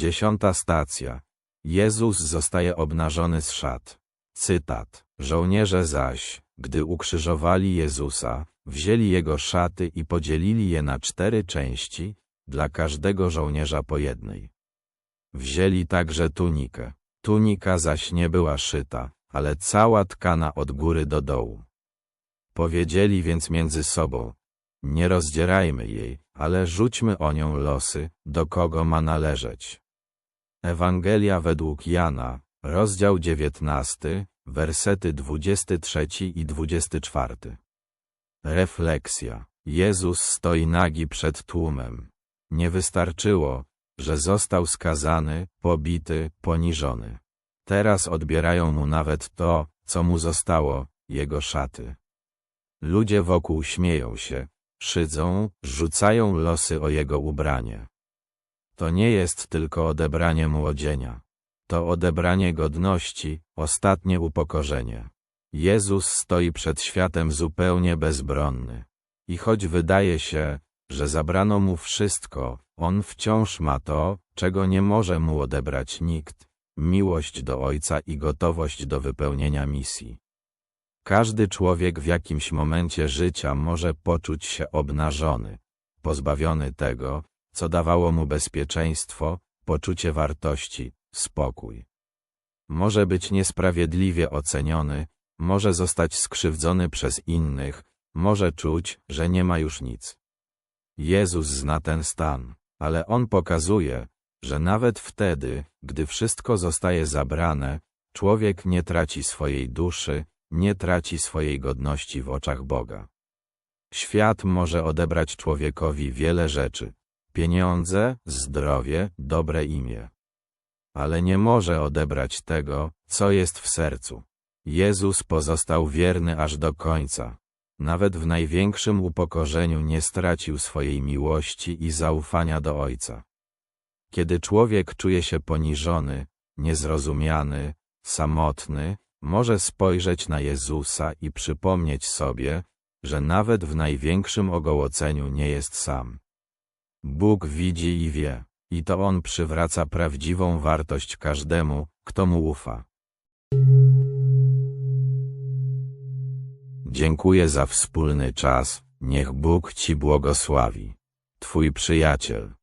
Dziesiąta stacja. Jezus zostaje obnażony z szat. Cytat. Żołnierze zaś, gdy ukrzyżowali Jezusa, wzięli jego szaty i podzielili je na cztery części, dla każdego żołnierza po jednej. Wzięli także tunikę. Tunika zaś nie była szyta, ale cała tkana od góry do dołu. Powiedzieli więc między sobą, nie rozdzierajmy jej, ale rzućmy o nią losy, do kogo ma należeć. Ewangelia według Jana, rozdział 19, wersety 23 i 24. Refleksja. Jezus stoi nagi przed tłumem. Nie wystarczyło, że został skazany, pobity, poniżony. Teraz odbierają mu nawet to, co mu zostało, jego szaty. Ludzie wokół śmieją się, szydzą, rzucają losy o jego ubranie. To nie jest tylko odebranie mu odzienia. To odebranie godności, ostatnie upokorzenie. Jezus stoi przed światem zupełnie bezbronny. I choć wydaje się, że zabrano mu wszystko, on wciąż ma to, czego nie może mu odebrać nikt miłość do Ojca i gotowość do wypełnienia misji. Każdy człowiek w jakimś momencie życia może poczuć się obnażony, pozbawiony tego, co dawało mu bezpieczeństwo, poczucie wartości, spokój. Może być niesprawiedliwie oceniony, może zostać skrzywdzony przez innych, może czuć, że nie ma już nic. Jezus zna ten stan, ale On pokazuje, że nawet wtedy, gdy wszystko zostaje zabrane, człowiek nie traci swojej duszy, nie traci swojej godności w oczach Boga. Świat może odebrać człowiekowi wiele rzeczy pieniądze, zdrowie, dobre imię. Ale nie może odebrać tego, co jest w sercu. Jezus pozostał wierny aż do końca. Nawet w największym upokorzeniu nie stracił swojej miłości i zaufania do Ojca. Kiedy człowiek czuje się poniżony, niezrozumiany, samotny, może spojrzeć na Jezusa i przypomnieć sobie, że nawet w największym ogołoceniu nie jest sam. Bóg widzi i wie, i to On przywraca prawdziwą wartość każdemu, kto Mu ufa. Dziękuję za wspólny czas, niech Bóg Ci błogosławi. Twój przyjaciel.